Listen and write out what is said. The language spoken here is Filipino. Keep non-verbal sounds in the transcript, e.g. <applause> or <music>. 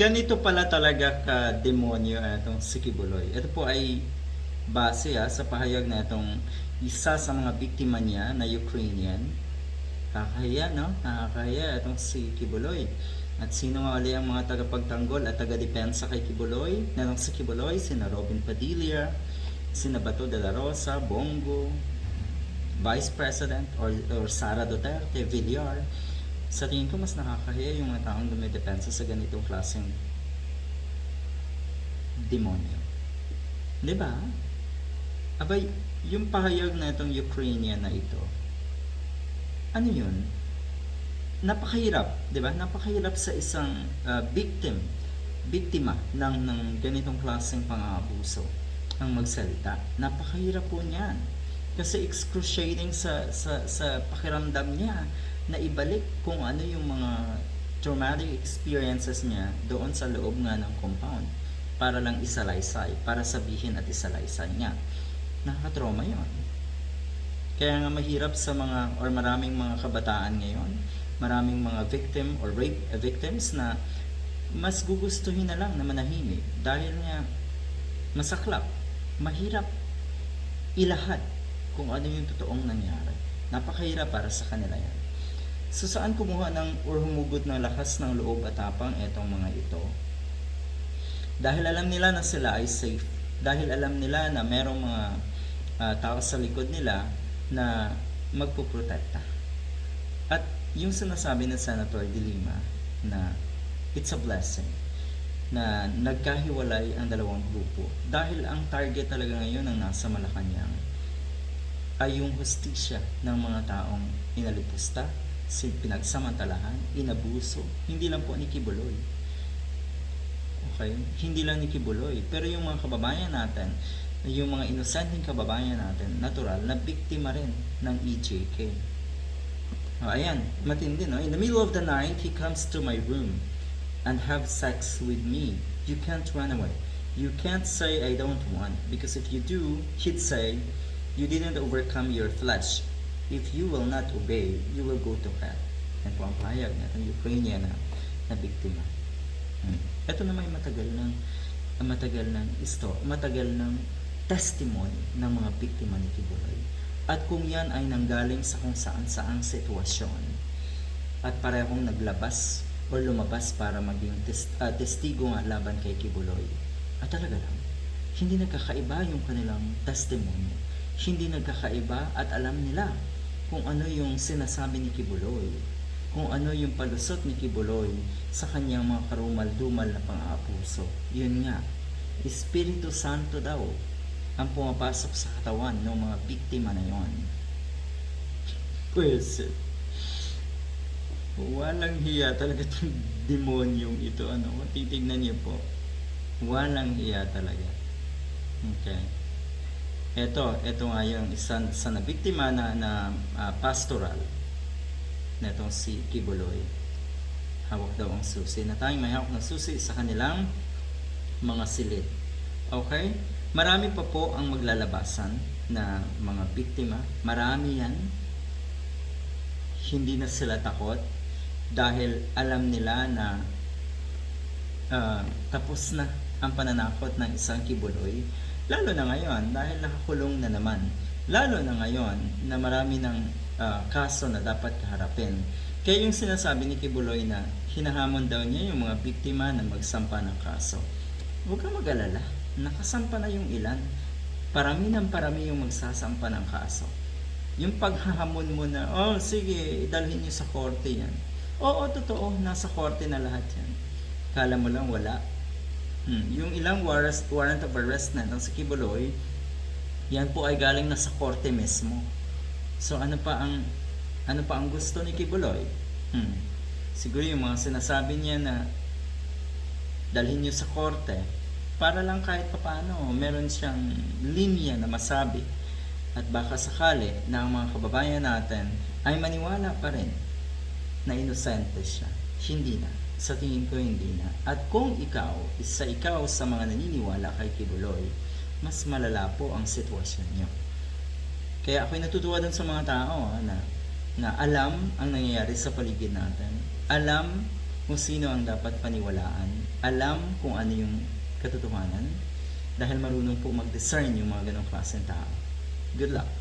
ganito pala talaga ka demonyo itong si Kibuloy. Ito po ay base ah, sa pahayag na itong isa sa mga biktima niya na Ukrainian. Nakakahiya, no? Nakakahiya itong si Kibuloy. At sino nga ulit ang mga tagapagtanggol at taga-depensa kay Kibuloy? Na itong si Kibuloy, sina Robin Padilla, sina Bato de la Rosa, Bongo, Vice President or, or Sara Duterte, Villar. Sa tingin ko mas nakakahiya yung mga taong dumidepensa sa ganitong klaseng demonyo. Di ba? Abay, yung pahayag na itong Ukrainian na ito, ano yun? Napakahirap, di ba? Napakahirap sa isang uh, victim, biktima ng, ng ganitong klaseng pang-aabuso ang magsalita. Napakahirap po niyan. Kasi excruciating sa, sa, sa pakiramdam niya na ibalik kung ano yung mga traumatic experiences niya doon sa loob nga ng compound para lang isalaysay, para sabihin at isalaysay niya. Nakakatrauma yon. Kaya nga mahirap sa mga or maraming mga kabataan ngayon, maraming mga victim or rape uh, victims na mas gugustuhin na lang na manahimik dahil nga masaklap, mahirap ilahad kung ano yung totoong nangyari. Napakahirap para sa kanila yan. So saan kumuha ng or humugot ng lakas ng loob at tapang etong mga ito? Dahil alam nila na sila ay safe. Dahil alam nila na merong mga uh, tao sa likod nila na magpuprotekta. At yung sinasabi ng Senator De Lima na it's a blessing na nagkahiwalay ang dalawang grupo dahil ang target talaga ngayon ng nasa Malacanang ay yung hustisya ng mga taong inalipusta, pinagsamantalahan, inabuso, hindi lang po ni Kibuloy. Okay? Hindi lang ni Kibuloy, pero yung mga kababayan natin, yung mga inosenteng kababayan natin, natural, na biktima rin ng EJK. Oh, ayan, matindi no? In the middle of the night, he comes to my room and have sex with me. You can't run away. You can't say I don't want because if you do, he'd say you didn't overcome your flesh. If you will not obey, you will go to hell. Yan po ang pahayag na ng Ukrainian na, na biktima. Hmm. Ito na may matagal ng matagal ng isto, matagal ng testimony ng mga biktima ni Kibuloy. At kung yan ay nanggaling sa kung saan saang sitwasyon at parehong naglabas o lumabas para maging tes- ah, testigo nga laban kay Kibuloy. At talaga lang, hindi nagkakaiba yung kanilang testimony. Hindi nagkakaiba at alam nila kung ano yung sinasabi ni Kibuloy. Kung ano yung palusot ni Kibuloy sa kanyang mga karumal-dumal na pang-aapuso. Yun nga, Espiritu Santo daw ang pumapasok sa katawan ng mga biktima na yon. Pues, walang hiya talaga itong <laughs> demonyong ito. Ano, titignan niyo po, walang hiya talaga. Okay. Ito, ito nga yung isa sa nabiktima na, na ah, pastoral na itong si Kibuloy. Hawak daw ang susi. Na tayong may hawak na susi sa kanilang mga silid. Okay? Marami pa po ang maglalabasan na mga biktima. Marami yan. Hindi na sila takot dahil alam nila na ah, tapos na ang pananakot ng isang kibuloy. Lalo na ngayon dahil nakakulong na naman. Lalo na ngayon na marami ng ah, kaso na dapat kaharapin. Kaya yung sinasabi ni Kibuloy na hinahamon daw niya yung mga biktima na magsampa ng kaso. Huwag kang mag-alala. Nakasampa na yung ilan. Parami ng parami yung magsasampa ng kaso. Yung paghahamon mo na, oh sige, dalhin niyo sa korte yan. Oo, totoo, nasa korte na lahat yan. Kala mo lang wala. Hmm. Yung ilang warrant, warrant of arrest na ng sa Kibuloy, yan po ay galing na sa korte mismo. So ano pa ang ano pa ang gusto ni Kibuloy? Hmm. Siguro yung mga sinasabi niya na dalhin niyo sa korte para lang kahit papaano meron siyang linya na masabi at baka sakali na ang mga kababayan natin ay maniwala pa rin na inosente siya. Hindi na. Sa tingin ko hindi na. At kung ikaw, isa ikaw sa mga naniniwala kay Kibuloy, mas malala po ang sitwasyon niyo. Kaya ako'y natutuwa dun sa mga tao ah, na, na alam ang nangyayari sa paligid natin. Alam kung sino ang dapat paniwalaan, alam kung ano yung katotohanan, dahil marunong po mag-discern yung mga ganong klaseng tao. Good luck!